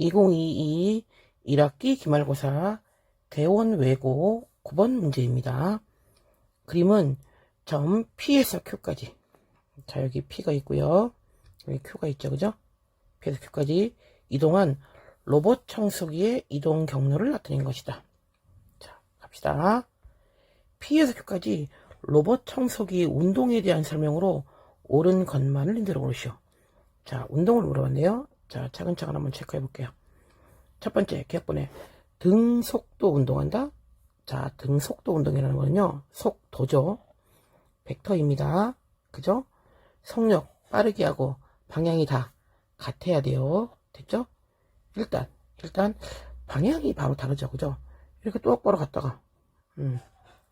2022 1학기 기말고사 대원 외고 9번 문제입니다. 그림은 점 P에서 Q까지. 자, 여기 P가 있고요. 여기 Q가 있죠. 그죠? P에서 Q까지 이동한 로봇 청소기의 이동 경로를 나타낸 것이다. 자, 갑시다. P에서 Q까지 로봇 청소기 운동에 대한 설명으로 옳은 것만을 흔들어 보시오. 자, 운동을 물어봤네요. 자, 차근차근 한번 체크해 볼게요. 첫 번째, 기억번에 등 속도 운동한다. 자, 등 속도 운동이라는 거는요, 속도죠. 벡터입니다. 그죠? 속력, 빠르게 하고 방향이 다 같아야 돼요. 됐죠? 일단, 일단, 방향이 바로 다르죠. 그죠? 이렇게 똑바로 갔다가, 음,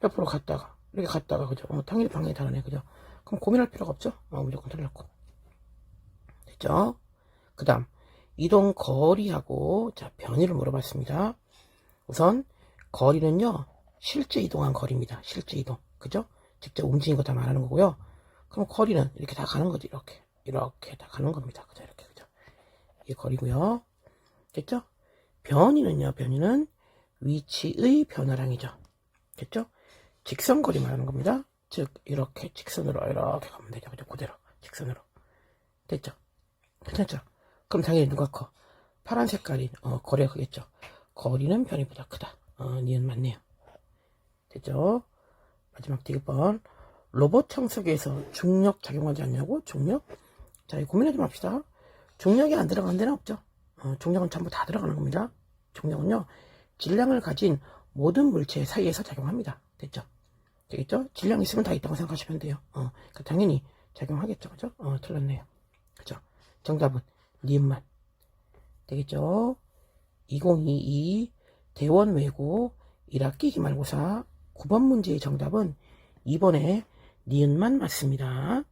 옆으로 갔다가, 이렇게 갔다가, 그죠? 어, 당연히 방향이 다르네. 그죠? 그럼 고민할 필요가 없죠? 어, 무조건 틀렸고. 됐죠? 그 다음, 이동 거리하고, 자, 변이를 물어봤습니다. 우선, 거리는요, 실제 이동한 거리입니다. 실제 이동. 그죠? 직접 움직인 거 다 말하는 거고요. 그럼 거리는 이렇게 다 가는 거죠. 이렇게. 이렇게 다 가는 겁니다. 그죠? 이렇게. 그죠? 이게 거리고요. 됐죠? 변이는요, 변이는 위치의 변화량이죠. 됐죠? 직선 거리 말하는 겁니다. 즉, 이렇게 직선으로, 이렇게 가면 되죠. 그죠? 그대로. 직선으로. 됐죠? 괜찮죠? 그럼 당연히 누가 커? 파란 색깔이, 어, 거리가 크겠죠? 거리는 변이보다 크다. 어, 니은 맞네요. 됐죠? 마지막 디귿번. 로봇 청소기에서 중력 작용하지 않냐고? 중력? 자, 이거 고민하지 맙시다. 중력이 안 들어가는 데는 없죠. 어, 중력은 전부 다 들어가는 겁니다. 중력은요, 질량을 가진 모든 물체 사이에서 작용합니다. 됐죠? 되겠죠? 질량 있으면 다 있다고 생각하시면 돼요. 어, 그 당연히 작용하겠죠. 그죠? 어, 틀렸네요. 그죠? 정답은 니은만. 되겠죠? 2022 대원 외고 1학기 기말고사 9번 문제의 정답은 2번에 니은만 맞습니다.